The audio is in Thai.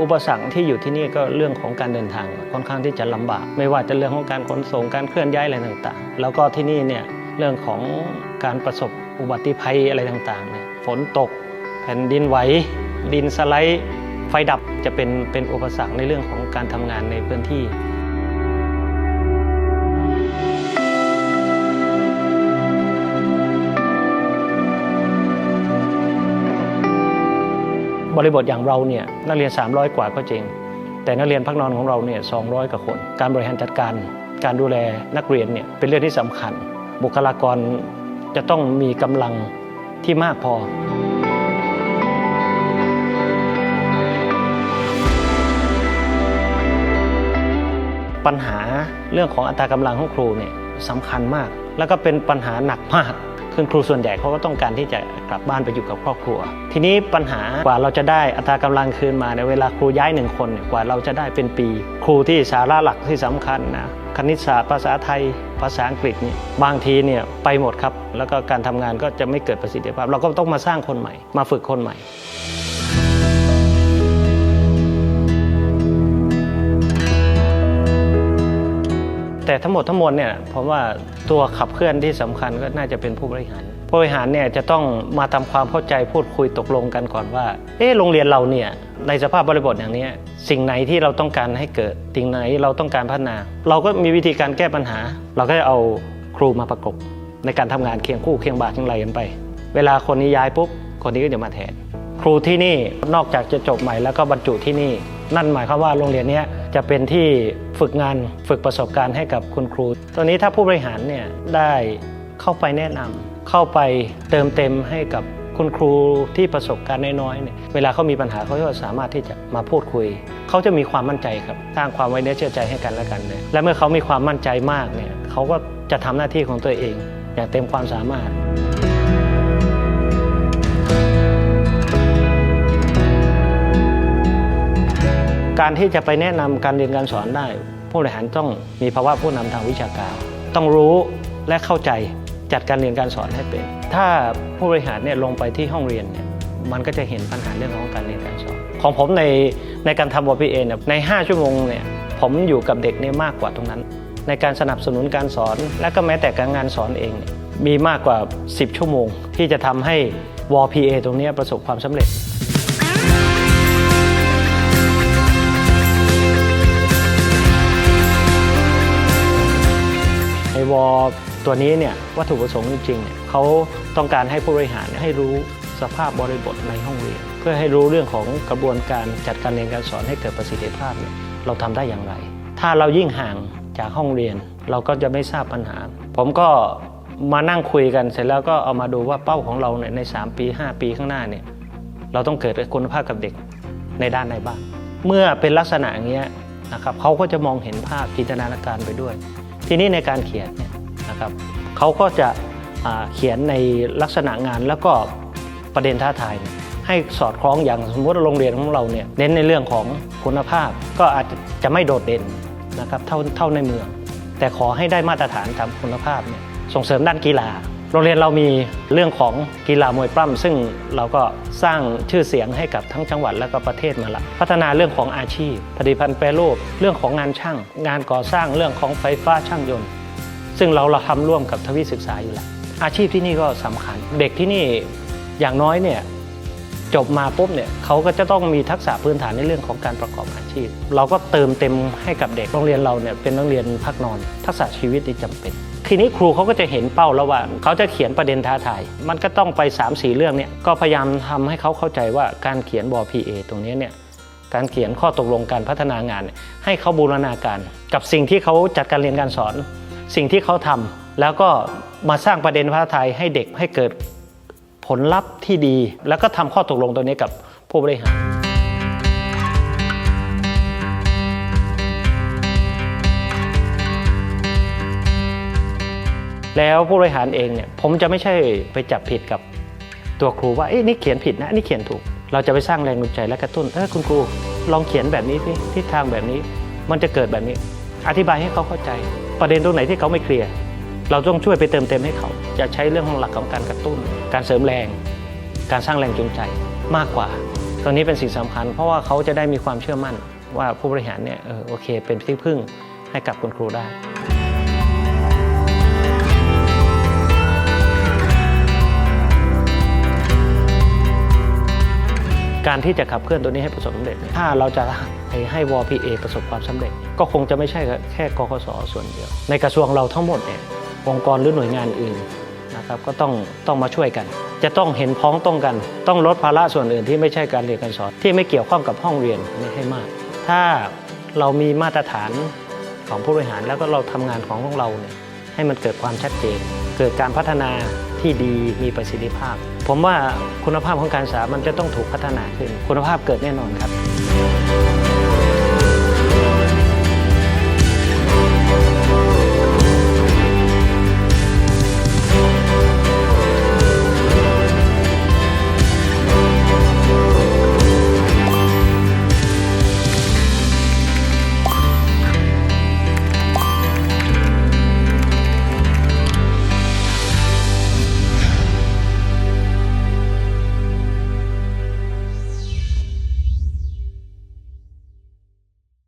อุปสรรคที่อยู่ที่นี่ก็เรื่องของการเดินทางค่อนข้างที่จะลำบาก ไม่ว่าจะเรื่องของการขนส่งการเคลื่อนย้ายอะไรต่างๆ แล้วก็ที่นี่เนี่ยเรื่องของการประสบอุบัติภัยอะไรต่างๆเนี่ยฝนตก แผ่นดินไหวดินสไลด์ไฟดับจะเป็นเป็นอุปสรรคในเรื่องของการทำงานในพื้นที่ บริบทอย่างเราเนี่ยนักเรียน 300 กว่าก็จริง แต่นักเรียนพักนอนของเราเนี่ย200 กว่าคน การบริหารจัดการ การดูแลนักเรียนเนี่ยเป็นเรื่องที่สำคัญ บุคลากรจะต้องมีกำลังที่มากพอปัญหาเรื่องของอัตรากำลังของครูเนี่ยสำคัญมาก แล้วก็เป็นปัญหาหนักมาก คือครูส่วนใหญ่เขาก็ต้องการที่จะกลับบ้านไปอยู่กับครอบครัว ทีนี้ปัญหากว่าเราจะได้อัตรากำลังคืนมาในเวลาครูย้ายหนึ่งคนกว่าเราจะได้เป็นปี ครูที่สาระหลักที่สำคัญนะคณิตศาสตร์ภาษาไทย ภาษาอังกฤษนี่บางทีเนี่ยไปหมดครับ แล้วก็การทำงานก็จะไม่เกิดประสิทธิภาพ เราก็ต้องมาสร้างคนใหม่ มาฝึกคนใหม่ แต่ทั้งหมดทั้งมวลเนี่ยผมว่าตัวขับเคลื่อนที่สำคัญก็น่าจะเป็นผู้บริหารผู้บริหารเนี่ยจะต้องมาทำความเข้าใจพูดคุยตกลงกันก่อนว่าเอ๊ะโรงเรียนเราเนี่ยในสภาพบริบทอย่างนี้สิ่งไหนที่เราต้องการให้เกิด สิ่งไหนเราต้องการพัฒนา เราก็มีวิธีการแก้ปัญหา เราก็จะเอาครูมาประกบในการทำงานเคียงคู่เคียงบ่าเคียงไหลกันไป เวลาคนนี้ย้ายปุ๊บคนนี้ก็จะมาแทน ครูที่นี่นอกจากจะจบใหม่แล้วก็บรรจุที่นี่ นั่นหมายความว่าโรงเรียนนี้จะเป็นที่ ฝึกงานฝึกประสบการณ์ให้กับคุณครูตอนนี้ถ้าผู้บริหารเนี่ยได้เข้าไปแนะนำเข้าไปเติมเต็มให้กับคุณครูที่ประสบการณ์น้อยๆเนี่ยเวลาเขามีปัญหาเขาก็สามารถที่จะมาพูดคุย เขาจะมีความมั่นใจครับสร้างความไว้เนื้อเชื่อใจให้กันและกันเนี่ยและเมื่อเขามีความมั่นใจมากเนี่ยเขาก็จะทำหน้าที่ของตัวเอง อย่างเต็มความสามารถ การที่จะไปแนะนำการเรียนการสอนได้ ผู้บริหารต้องมีภาวะผู้นำทางวิชาการ ต้องรู้และเข้าใจจัดการเรียนการสอนให้เป็น ถ้าผู้บริหารเนี่ยลงไปที่ห้องเรียนเนี่ยมันก็จะเห็นปัญหาเรื่องของการเรียนการสอน ของผมในในการทำ WPA เนี่ยใน 5 ชั่วโมงเนี่ยผมอยู่กับเด็กเนี่ยมากกว่าตรงนั้น ในการสนับสนุนการสอน และก็แม้แต่การงานสอนเองเมีมากกว่า 10 ชั่วโมง ที่จะทำให้ WPA ตรงนี้ประสบความสำเร็จ ในวอตัวนี้เนี่ยวัตถุประสงค์จริงๆเนี่ยเขาต้องการให้ผู้บริหารให้รู้สภาพบริบทในห้องเรียน เพื่อให้รู้เรื่องของกระบวนการจัดการเรียนการสอนให้เกิดประสิทธิภาพเนี่ยเราทำได้อย่างไร ถ้าเรายิ่งห่างจากห้องเรียน เราก็จะไม่ทราบปัญหา ผมก็มานั่งคุยกันเสร็จแล้วก็เอามาดูว่าเป้าของเราเนี่ยใน 3 ปี 5 ปีข้างหน้าเนี่ยเราต้องเกิดคุณภาพกับเด็กในด้านใดบ้าง เมื่อเป็นลักษณะอย่างเงี้ยนะครับเขาก็จะมองเห็นภาพจินตนาการไปด้วย ทีนี้ในการเขียนเนี่ยนะครับเขาก็จะเขียนในลักษณะงานแล้วก็ประเด็นท้าทายยให้สอดคล้องอย่างสมมติโรงเรียนของเราเนี่ยเน้นในเรื่องของคุณภาพ ก็อาจจะจะไม่โดดเด่นนะครับเท่าเท่าในเมือง แต่ขอให้ได้มาตรฐานตามคุณภาพเนี่ยส่งเสริมด้านกีฬา โรงเรียนเรามีเรื่องของกีฬามวยปล้ำซึ่งเราก็สร้างชื่อเสียงให้กับทั้งจังหวัดและก็ประเทศมาละพัฒนาเรื่องของอาชีพผลิตภัณฑ์แปรรูปเรื่องของงานช่าง งานก่อสร้างเรื่องของไฟฟ้าช่างยนต์ ซึ่งเราเราทำร่วมกับทวีศึกษาอยู่แล้วอาชีพที่นี่ก็สำคัญ เด็กที่นี่อย่างน้อยเนี่ยจบมาปุ๊บเนี่ยเขาก็จะต้องมีทักษะพื้นฐานในเรื่องของการประกอบอาชีพ เราก็เติมเต็มให้กับเด็กโรงเรียนเราเนี่ยเป็นโรงเรียนพักนอน ทักษะชีวิตที่จำเป็น ทีนี้ครูเขาก็จะเห็นเป้าแล้วว่าเขาจะเขียนประเด็นท้าทาย มันก็ต้องไป 3 4 เรื่องเนี่ยก็พยายามทำให้เขาเข้าใจว่าการเขียนบอ PA ตรงนี้เนี่ยการเขียนข้อตกลงการพัฒนางาน ให้เขาบูรณาการ กับสิ่งที่เขาจัดการเรียนการสอน สิ่งที่เขาทำแล้วก็มาสร้างประเด็นพระไทยให้เด็กให้เกิดผลลัพธ์ที่ดี แล้วก็ทำข้อตกลงตัวนี้กับผู้บริหาร แล้วผู้บริหารเองเนี่ยผมจะไม่ใช่ไปจับผิดกับตัวครูว่าเอ้ยนี่เขียนผิดนะนี่เขียนถูก เราจะไปสร้างแรงจูงใจและกระตุ้นเออคุณครูลองเขียนแบบนี้สิทิศทางแบบนี้ มันจะเกิดแบบนี้ อธิบายให้เขาเข้าใจ ประเด็นตรงไหนที่เขาไม่เคลียร์เราต้องช่วยไปเติมเต็มให้เขาจะใช้เรื่องของหลักของการกระตุ้น การเสริมแรง การสร้างแรงจูงใจมากกว่าตรงนี้เป็นสิ่งสำคัญ เพราะว่าเขาจะได้มีความเชื่อมั่นว่าผู้บริหารเนี่ยเออโอเค เป็นที่พึ่งให้กับคุณครูได้ การที่จะขับเคลื่อนตัวนี้ให้ประสบความสำเร็จเนี่ยถ้าเราจะให้ให้วพีเอประสบความสำเร็จ ก็คงจะไม่ใช่แค่กกสส่วนเดียว ในกระทรวงเราทั้งหมดเนี่ยองค์กรหรือหน่วยงานอื่นนะครับก็ต้องต้องมาช่วยกัน จะต้องเห็นพ้องต้องกัน ต้องลดภาระส่วนอื่นที่ไม่ใช่การเรียนการสอน ที่ไม่เกี่ยวข้องกับห้องเรียนนี่ให้มาก ถ้าเรามีมาตรฐานของผู้บริหารแล้วก็เราทำงานของของเราเนี่ยให้มันเกิดความชัดเจน เกิดการพัฒนาที่ดีมีประสิทธิภาพ ผมว่าคุณภาพของการศึกษามันจะต้องถูกพัฒนาขึ้นคุณภาพเกิดแน่นอนครับ